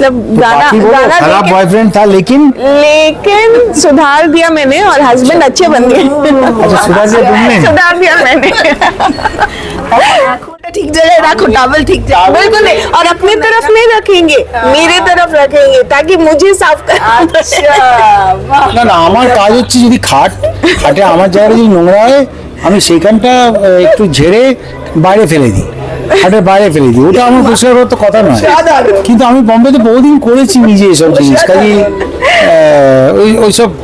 मतलब गाना बाकी बोलो गाना खराब लेकिन- बॉयफ्रेंड था लेकिन लेकिन सुधार दिया मैंने और हस्बैंड अच्छे बन गए अच्छा सुधार दिया तुमने सुधार दिया मैंने ঠিক জায়গায় রাখো টাওয়েল ঠিক জায়গায় बिल्कुल नहीं और अपनी तरफ नहीं रखेंगे मेरे तरफ रखेंगे ताकि मुझे साफ कर আচ্ছা বাহ না না আমার কাজ হচ্ছে যদি খাট খাটে আমার জায়গায় যদি নোংরা হয় আমি সেইখানটা আহ, একটু ঝেড়ে বাইরে ফেলে দিই খাটের বাইরে ফেলে দিই ওটা আমার পরিষ্কার করার তো কথা নয় সাধারণ। কিন্তু আমি বম্বেতে বহুদিন করেছি নিজে এসব জিনিস কাজে ওই ওইসব আহ,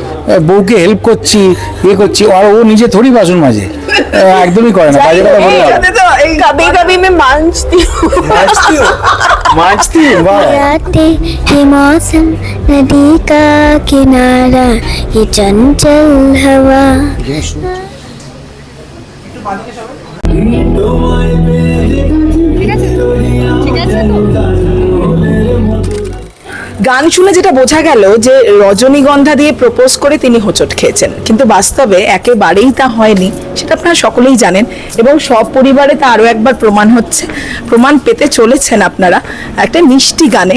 বউকে হেল্প করছি ইয়ে করছি আর ও নিজে থোড়ি বাসন মাজে আহ, একদমই করে না বাজে কথা বললাম এইখানে তো এই कभी कभी मैं मांझती हूँ মাছতি বাহ आते ये मौसम नदी का किनारा ये चंचल हवा গান শুনে যেটা বোঝা গেল যে রজনীগন্ধা দিয়ে প্রপোজ করে তিনি হোঁচট খেয়েছেন। কিন্তু বাস্তবে একেবারেই তা হয়নি, সেটা আপনারা সকলেই জানেন এবং সব পরিবারে তা আরও একবার প্রমাণ হচ্ছে, প্রমাণ পেতে চলেছেন আপনারা। একটা মিষ্টি গানে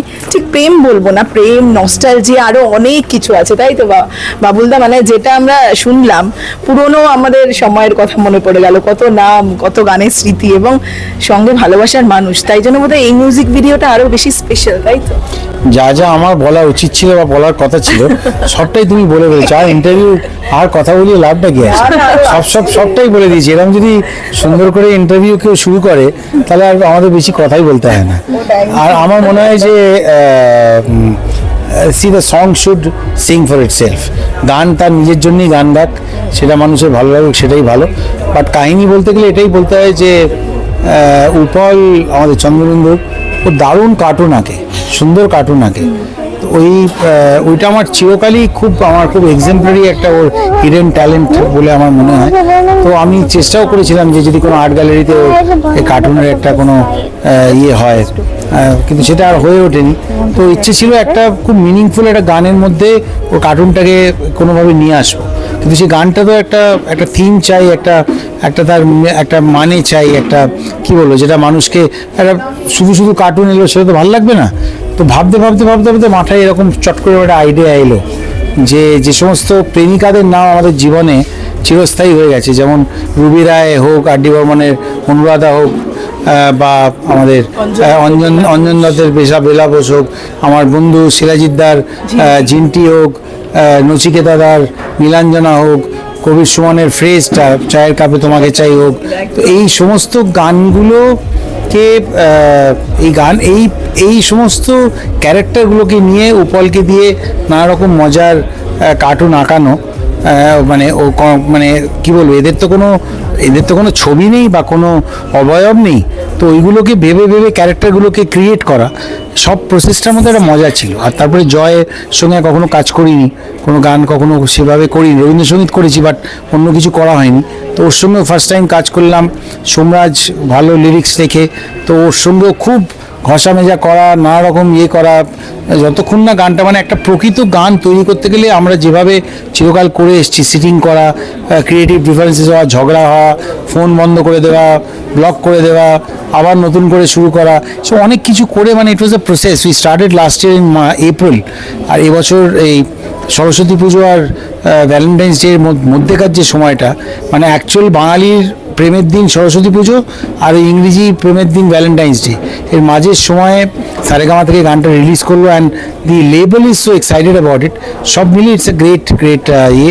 প্রেম বলব না প্রেম নস্টালজি আরও অনেক কিছু আছে তাই তো বা- বাবুলদা? মানে যেটা আমরা শুনলাম পুরনো আমাদের সময়ের কথা মনে পড়ে গেল কত নাম কত গানের স্মৃতি এবং সঙ্গে ভালোবাসার মানুষ তাই জন্য বোধহয় এই মিউজিক ভিডিওটা আরও বেশি স্পেশাল তাই তো? যা যা আমার বলা উচিত ছিল বা বলার কথা ছিল সবটাই তুমি বলে ফেলেছো আর ইন্টারভিউ আর কথা বলিয়ে লাভটা কি আছে? সব সব সবটাই বলে দিয়েছি এরকম যদি সুন্দর করে ইন্টারভিউ কেউ শুরু করে তাহলে আর আমাদের বেশি কথাই বলতে হয় না। আর আমার মনে হয় যে see the song should sing for itself গান তার নিজের জন্যই গান গাক, সেটা মানুষের ভালো লাগুক, সেটাই ভালো। বাট কাহিনী বলতে গেলে এটাই বলতে হয় যে উপল আমাদের চন্দ্রবিন্দু, ও দারুণ কার্টুন আঁকে, সুন্দর কার্টুন আঁকে। তো ওই ওইটা আমার চিরকালই খুব, আমার খুব এক্সেম্পলারি একটা ওর হিডেন ট্যালেন্ট বলে আমার মনে হয়। তো আমি চেষ্টাও করেছিলাম যে যদি কোনো আর্ট গ্যালারিতে এই কার্টুনের একটা কোনো ইয়ে হয় কিন্তু সেটা আর হয়ে ওঠেনি। তো ইচ্ছে ছিল একটা খুব মিনিংফুল একটা গানের মধ্যে ওর কার্টুনটাকে কোনোভাবে নিয়ে আসব। কিন্তু সেই গানটা তো একটা একটা থিম চাই, একটা একটা তার একটা মানে চাই, একটা কি বলব, যেটা মানুষকে একটা শুধু শুধু কার্টুন এলো, সেটা তো ভালো লাগবে না। তো ভাবতে ভাবতে ভাবতে ভাবতে মাথায় এরকম চট করে একটা আইডিয়া এলো যে যে সমস্ত প্রেমিকাদের নাম আমাদের জীবনে চিরস্থায়ী হয়ে গেছে। যেমন রুবি রায় হোক আর ডি বর্মনের, অনুরাধা হোক বা আমাদের অঞ্জন অঞ্জন দত্তের বেশা বেলা বোস হোক আমার বন্ধু শিলাজিদ্দার জিন্টি হোক নচিকেতাদার নীলাঞ্জনা হোক কবির সুমনের ফ্রেজটা চায়ের কাপে তোমাকে চাই হোক। তো এই সমস্ত গানগুলোকে আহ, এই গান এই এই সমস্ত ক্যারেক্টারগুলোকে নিয়ে উপলকে দিয়ে নানা রকম মজার কার্টুন আঁকানো। মানে ও মানে কি বলব, এদের তো কোনো, এদের তো কোনো ছবি নেই বা কোনো অবয়ব নেই। তো ওইগুলোকে ভেবে ভেবে ক্যারেক্টারগুলোকে ক্রিয়েট করা, সব প্রসেসটার মধ্যে একটা মজা ছিল। আর তারপরে জয়ের সঙ্গে কখনো কাজ করিনি, কোনো গান কখনো সেভাবে করিনি, রবীন্দ্রসঙ্গীত করেছি বাট অন্য কিছু করা হয়নি। তো ওর সঙ্গে ফার্স্ট টাইম কাজ করলাম, সোমরাজ ভালো লিরিক্স লেখে, তো ওর সঙ্গেও খুব ঘষা মেজা করা নানা রকম ইয়ে করা, যতক্ষণ না গানটা মানে একটা প্রকৃত গান তৈরি করতে গেলে আমরা যেভাবে চিরকাল করে এসেছি সিটিং করা ক্রিয়েটিভ ডিফারেন্সেস হওয়া, ঝগড়া হওয়া ফোন বন্ধ করে দেওয়া ব্লক করে দেওয়া, আবার নতুন করে শুরু করা সো অনেক কিছু করে মানে it was a process we started last year in April আর এবছর এই সরস্বতী পুজো আর ভ্যালেন্টাইন্স ডে এর মধ্যেকার যে সময়টা মানে অ্যাকচুয়াল বাঙালির প্রেমের দিন সরস্বতী পুজো আর ইংরেজি প্রেমের দিন ভ্যালেন্টাইন্স ডে এর মাঝের সময়ে সারেগামা থেকে গানটা রিলিজ করল and the label is so excited about it সব মিলিয়ে ইটস এ গ্রেট গ্রেট ইয়ে।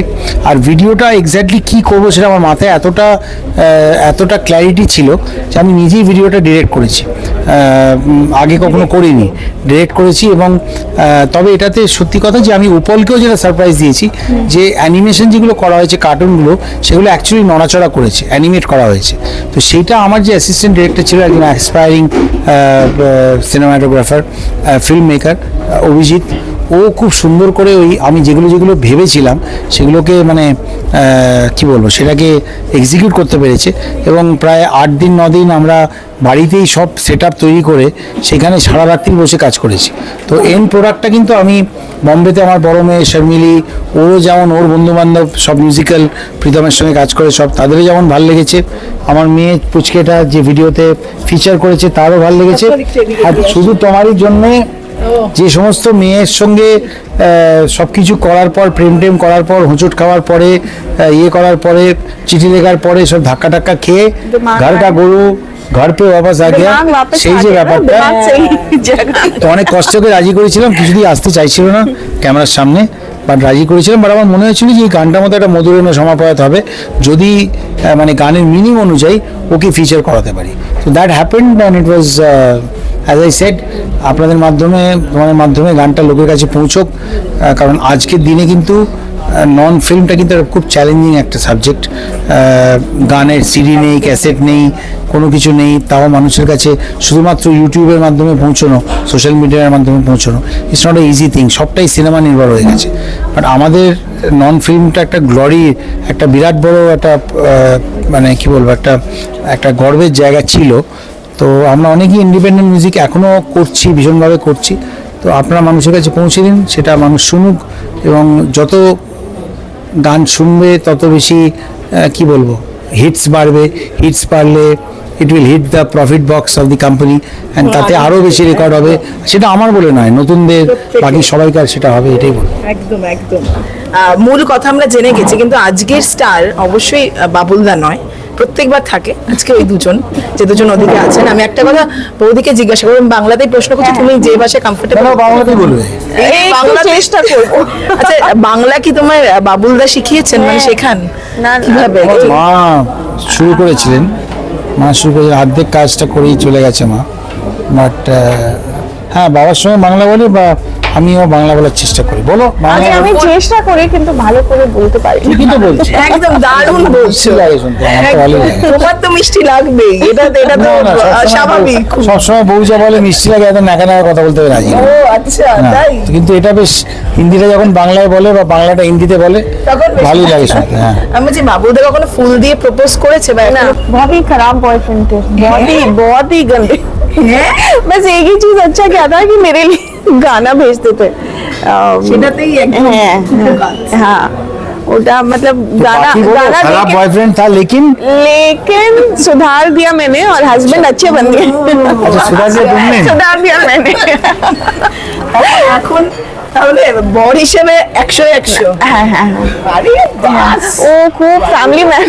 আর ভিডিওটা এক্স্যাক্টলি কী করব সেটা আমার মাথায় এতটা এতটা ক্ল্যারিটি ছিল যে আমি নিজেই ভিডিওটা ডিরেক্ট করেছি। আগে কখনো করিনি। ডিরেক্ট করেছি এবং তবে এটাতে সত্যি কথা যে আমি উপলকেও যেটা সারপ্রাইজ দিয়েছি, যে অ্যানিমেশন যেগুলো করা হয়েছে কার্টুনগুলো সেগুলো অ্যাকচুয়ালি নড়াচড়া করেছে অ্যানিমেট করা হয়েছে। তো সেইটা আমার যে অ্যাসিস্ট্যান্ট ডিরেক্টর ছিল, একজন aspiring cinematographer film maker Abhijit, ও খুব সুন্দর করে ওই আমি যেগুলো যেগুলো ভেবেছিলাম, সেগুলোকে মানে কি বলব সেটাকে এক্সিকিউট করতে পেরেছে এবং প্রায় আট দিন ন দিন আমরা বাড়িতেই সব সেট তৈরি করে সেখানে সারা রাত্রি বসে কাজ করেছি। তো এন্ড প্রোডাক্টটা কিন্তু আমি বম্বেতে আমার বড় মেয়ে শর্মিলি ওরও যেমন ওর বন্ধুবান্ধব সব মিউজিক্যাল প্রীতমের সঙ্গে কাজ করে সব তাদেরও যেমন ভালো লেগেছে। আমার মেয়ে পুচকেটা যে ভিডিওতে ফিচার করেছে তারও ভালো লেগেছে। আর শুধু তোমারই জন্যে যে সমস্ত মেয়ের সঙ্গে সব কিছু করার পর প্রেম টেম করার পর হুঁচট খাওয়ার পরে ইয়ে করার পরে চিঠি লেখার পরে সব ধাক্কা টাক্কা খেয়ে ঘরটা গরু ঘর পেয়ে বাবা আ সেই যে ব্যাপারটা। অনেক কষ্টকে রাজি করেছিলাম কিছুদিন আসতে চাইছিল না ক্যামেরার সামনে বাট রাজি করেছিলাম বাট আমার মনে হয়েছিল যে এই গানটার মধ্যে একটা মধুর অন্য সমাপয়ত হবে। যদি মানে গানের মিনিং অনুযায়ী ওকে ফিচার করাতে পারি। তো that happened and it was as I said আপনাদের মাধ্যমে তোমাদের মাধ্যমে গানটা লোকের কাছে পৌঁছক কারণ আজকের দিনে কিন্তু নন ফিল্মটা কিন্তু খুব চ্যালেঞ্জিং একটা সাবজেক্ট গানের সিডি নেই ক্যাসেট নেই, কোনো কিছু নেই, তাও মানুষের কাছে শুধুমাত্র ইউটিউবের মাধ্যমে পৌঁছানো সোশ্যাল মিডিয়ার মাধ্যমে পৌঁছানো it's not a easy thing সবটাই সিনেমা নির্ভর হয়ে গেছে। বাট আমাদের নন ফিল্মটা একটা গ্লরি একটা বিরাট বড় একটা মানে কি বলব, একটা একটা গর্বের জায়গা ছিল। তো আমরা অনেকই ইন্ডিপেন্ডেন্ট মিউজিক এখনও করছি ভীষণভাবে করছি। তো আপনারা মানুষের কাছে পৌঁছে দিন সেটা মানুষ শুনুক এবং যত গান শুনবে তত বেশি কি বলব হিটস বাড়বে। হিটস বাড়লে it will hit the profit box of the company and তাতে আরও বেশি রেকর্ড হবে। সেটা আমার বলে নয় নতুনদের বাকি সবাইকার সেটা হবে এটাই বলব। একদম একদম। মূল কথা আমরা জেনে গেছি কিন্তু আজকের স্টার অবশ্যই বাবুলদা নয়। প্রত্যেকবার থাকে আজকে ওই দুজন যে দুজন ওদিকে আছেন। আমি একটা কথা বৌদিকে জিজ্ঞাসা করব আমি বাংলাতেই প্রশ্ন করছি তুমি যে ভাষায় কমফোর্টেবল তারা বাংলাতেই বলবে। বাংলা চেষ্টা করব। আচ্ছা বাংলা কি তোমার বাবুলদা শিখিয়েছেন মানে শেখান? না, না। কীভাবে? মা শুরু করেছিলেন। মা শুরু করে অর্ধেক কাজটা করেই চলে গেছে মা। বাট হ্যাঁ বাবার সঙ্গে বাংলা বলি বা আমিও বাংলা বলার চেষ্টা করি বলো বাংলা আগে আমি চেষ্টা করি কিন্তু ভালো করে বলতে পারি না। ঠিকই তো বলছি একদম দারুণ বলছো মিষ্টি লাগে শুনতে আমার তো ভালোই লাগে তোমার তো মিষ্টি লাগবেই এটা এটা তো না, না, আহ, সবসময় স্বাভাবিক বউ- সবসময় বউ যা বলে মিষ্টি লাগে এত নাকা নাকা কথা বলতে হবে রাজি না। ও আচ্ছা না, তাই কিন্তু এটা বেশ হিন্দিটা যখন বাংলায় বলে বা বাংলাটা হিন্দিতে বলে তখন বেশ ভালোই লাগে শুনতে হ্যাঁ আমি বলছি বাবুদা কখনো ফুল দিয়ে প্রপোজ করেছে বা ना এখনো बहुत ही खराब बॉयफ्रेंड थे बहुत ही बहुत ही गंदे হ্যাঁ? बस एक ही चीज अच्छा क्या था कि मेरे लिए गाना भेजते थे हाँ उठा मतलब तो गाना गाना खराब बॉयफ्रेंड था लेकिन लेकिन सुधार दिया मैंने और हस्बैंड अच्छा। अच्छे। बन गए। अच्छा, सुधार दिया तुमने? सुधार दिया मैंने। তাহলে বর হিসেবে একশো একশো हाँ हाँ हाँ আরে বাস वो खूब फैमिली मैन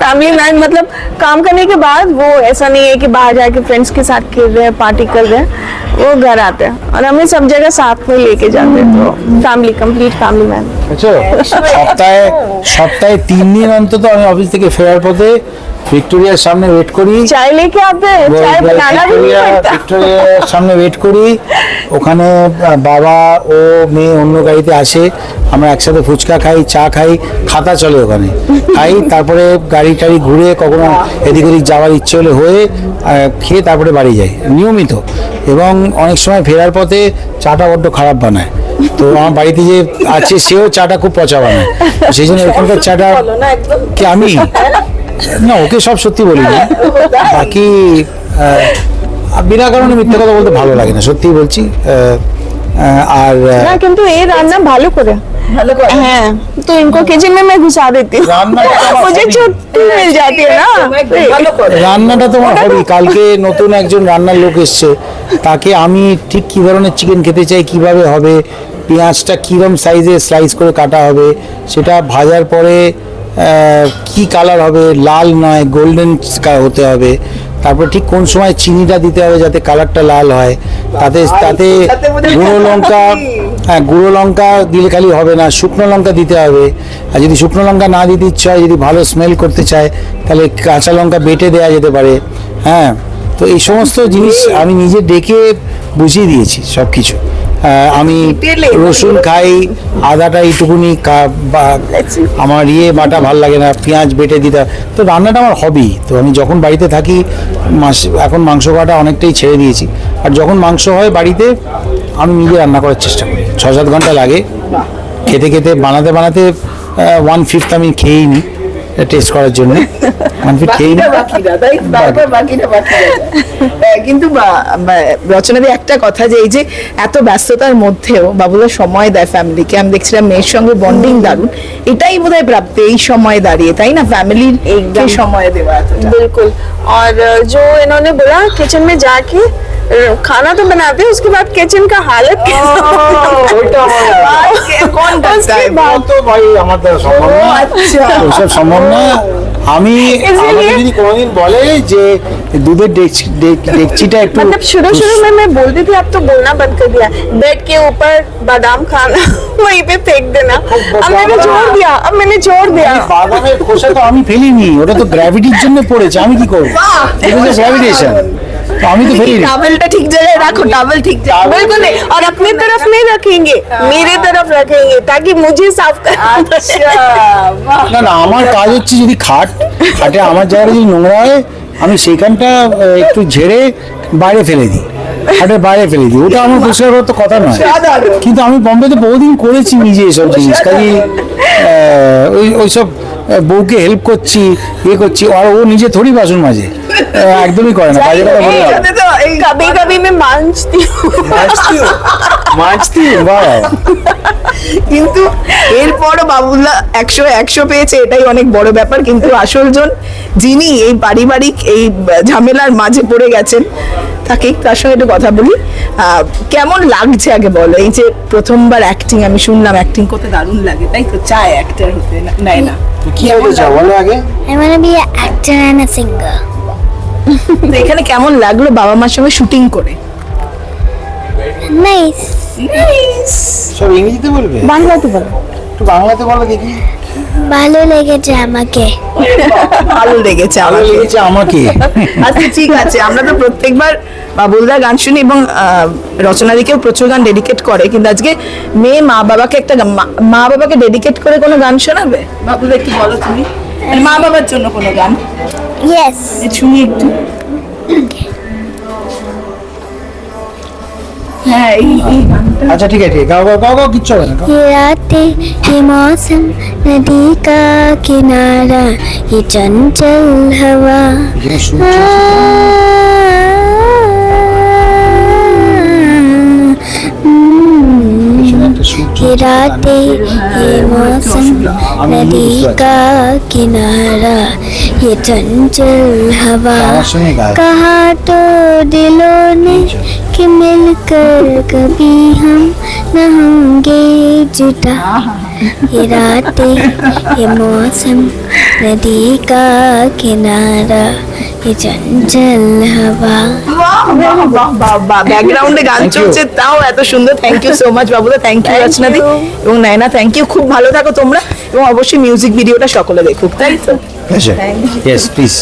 फैमिली मैन मतलब काम करने के बाद वो ऐसा नहीं है कि बाहर जाके फ्रेंड्स के साथ खेल रहे हैं पार्टी कर रहे हैं वो घर आते हैं और हमें सब जगह साथ में लेके जाते हैं तो फैमिली कंप्लीट फैमिली मैन বুঝছো সপ্তাহে সপ্তাহে তিন দিন অন্তত আমি অফিস থেকে ফেরার পথে ভিক্টোরিয়ার সামনে ওয়েট করি। চাইলে কি আপনি ভিক্টোরিয়ার সামনে ওয়েট করি। ওখানে বাবা ও মেয়ে অন্য গাড়িতে আসে। আমরা একসাথে ফুচকা খাই চা খাই খাতা চলে ওখানে। খাই তারপরে গাড়ি টাড়ি ঘুরে কখনো এদিক ওদিক যাওয়ার ইচ্ছে হলে হয়ে খেয়ে তারপরে বাড়ি যাই নিয়মিত। এবং অনেক সময় ফেরার পথে চাটা বড্ড খারাপ বানায়। তো আমার বাড়িতে যে আছে সেও চাটা খুব পচা বানায়। সেই জন্য এখানকার চাটা কি আমি? হ্যাঁ। না ওকে সব সত্যি বলি না বাকি আহ, বিনা কারণে মিথ্যে কথা বলতে ভালো লাগে না সত্যি বলছি আহ, আহ, আর আহ, ना किंतु ये रान्ना भालू करे ভালো করে हैं तो इनको किचन में मैं घुसा देती हूँ रान्ना तो हमारा मुझे hobby। छुट्टी मिल जाती है একদম ना ভালো করে রান্নাটা তোমার হবি কালকে নতুন একজন রান্নার লোক এসছে তাকে আমি ঠিক কী ধরনের চিকেন খেতে চাই কিভাবে হবে পেঁয়াজটা কীরকম সাইজে স্লাইস করে কাটা হবে সেটা ভাজার পরে আহ, কি কালার হবে? লাল নয় গোল্ডেন হতে হবে। তারপর ঠিক কোন সময় চিনিটা দিতে হবে যাতে কালারটা লাল হয়? তাতে তাতে গুঁড়ো লঙ্কা হ্যাঁ গুঁড়ো লঙ্কা দিলে খালি হবে না শুকনো লঙ্কা দিতে হবে। আর যদি শুকনো লঙ্কা না দিতে ইচ্ছে হয় যদি ভালো স্মেল করতে চায় তাহলে কাঁচা লঙ্কা বেটে দেওয়া যেতে পারে। হ্যাঁ তো এই সমস্ত জিনিস আমি নিজে ডেকে বুঝিয়ে দিয়েছি সব কিছু আমি রসুন খাই আদাটা এইটুকুনি বা- আমার ইয়ে বাটা ভালো লাগে না পেঁয়াজ বেটে দিতে। তো রান্নাটা আমার হবি তো আমি যখন বাড়িতে থাকি মাস এখন মাংস কাটা অনেকটাই ছেড়ে দিয়েছি। আর যখন মাংস হয় বাড়িতে আমি নিজে রান্না করার চেষ্টা করি। ছ সাত ঘণ্টা লাগে। খেতে খেতে বানাতে বানাতে ওয়ান ফিফথ আমি খেয়েই নিই টেস্ট করার জন্য ওয়ান ফিফথ খেয়েই বাকিটা নিই বাকিটা তাই তারপর বাকিটা বাকি রয়ে যায়। আহ, কিন্তু বা- বা- রচনাদি একটা কথা যে এই যে এত ব্যস্ততার মধ্যেও বাবুদা সময় দেয় ফ্যামিলিকে আমি দেখছিলাম মেয়ের সঙ্গে বন্ডিং দারুণ এটাই বোধহয় প্রাপ্ত এই সময় দাঁড়িয়ে তাই না ফ্যামিলির एकदम। সময় দেওয়া এতটা बिल्कुल और जो इन्होंने बोला किचन में जाके खाना तो बनाते हैं उसके बाद किचन का हालत कैसा ওইটা আমার কোন उसके बाद তো ভাই আমার দ্বারা সম্ভব না আচ্ছা ওইসব সম্ভব না আমি इसलिए- আমাকে যদি কোনোদিন বলে যে দুধের ডেকচি- ডেক- ডেকচিটা একটু मतलब शुरू शुरू में मैं बोलती थी अब तो बोलना बंद कर दिया बेड के ऊपर बादाम खाना वहीं पे फेंक देना अब मैंने छोड़ दिया अब मैंने छोड़ दिया বাদামের খোসা তো আমি ফেলিনি ওটা তো গ্র্যাভিটির জন্য পড়েছে আমি কি করবো গ্র্যাভিটেশন তো আমি তো ফেলিনি টাওয়েলটা ঠিক জায়গায় রাখো টাওয়েল ঠিক জায়গায় बिल्कुल नहीं और अपनी तरफ नहीं रखेंगे मेरे तरफ रखेंगे ताकि मुझे साफ करना আচ্ছা বাহ না না আমার কাজ হচ্ছে যদি খাট খাটে আমার জায়গায় যদি নোংরা হয় আমি সেইখানটা আহ, একটু ঝেড়ে বাইরে ফেলে দিই খাটের বাইরে ফেলে দিই ওটা আমার পরিষ্কার করার তো কথা নয় সাধারণ। কিন্তু আমি বম্বেতে বহুদিন করেছি নিজে এসব জিনিস কাজে ওই ওইসব আহ, বউকে হেল্প করছি ইয়ে করছি আর ও নিজে থোড়ি বাসন মাঝে আহ, একদমই করে না বাজে কথা বললাম এইটাতে তো এই कभी कभी मैं मांझती हूँ মাছতি বাহ কিন্তু এরপরও বাবুল্লা একশো একশো পেয়েছে এটাই অনেক বড় ব্যাপার কিন্তু আসল জন যিনি এই পারিবারিক এই ঝামেলার মাঝে পড়ে গেছেন থাকি তার সঙ্গে একটু কথা বলি। কেমন লাগছে আগে বলো? এই যে প্রথমবার অ্যাক্টিং আমি শুনলাম অ্যাক্টিং করতে দারুণ লাগে তাই তো? চায় অ্যাক্টর হতে নাই না। এখানে কেমন লাগল বাবা মার সঙ্গে শুটিং করে? নাইস নাইস সব বাংলাতে বলো। একটু বাংলাতে বলো দেখি। ভালো লেগেছে আমাকে। ভালো লেগেছে ভালো লেগেছে আমাকে। আচ্ছা ঠিক আছে আমরা তো প্রত্যেকবার বাবুলদার গান শুনি এবং আহ, রচনাদিকেও প্রচুর গান ডেডিকেট করে কিন্তু আজকে মেয়ে মা বাবাকে একটা মা- বাবাকে ডেডিকেট করে কোনো গান শোনাবে? বাবুদা একটু বলো তুমি। মানে মা বাবার জন্য কোনো গান? Yes. একটু শুনি একটু। হ্যাঁ এই এই গানটা আচ্ছা ঠিক আছে ঠিক আছে গাও গাও গাও গাও কিচ্ছু হবে না গাও। ये रातें ये मौसम नदी का किनारा ये चंचल हवा এখানে সূর্য পেছনে একটা সূর্য ये रातें ये मौसम नदी का किनारा ये चंचल हवा আমার সঙ্গে গায় कहा तो दिलों ने कि मिलकर कभी हम न होंगे जुटा ये रातें ये मौसम नदी का किनारा ये चंचल हवा ব্যাকগ্রাউন্ডে গান Thank you. চলছে তাও এত সুন্দর থ্যাংক ইউ সো মাচ বাবুদা থ্যাংক ইউ রচনাদি এবং নয়না থ্যাংক ইউ খুব ভালো থাকো তোমরা এবং অবশ্যই মিউজিক ভিডিওটা সকলে দেখুক তাই তো Pleasure. Yes, please.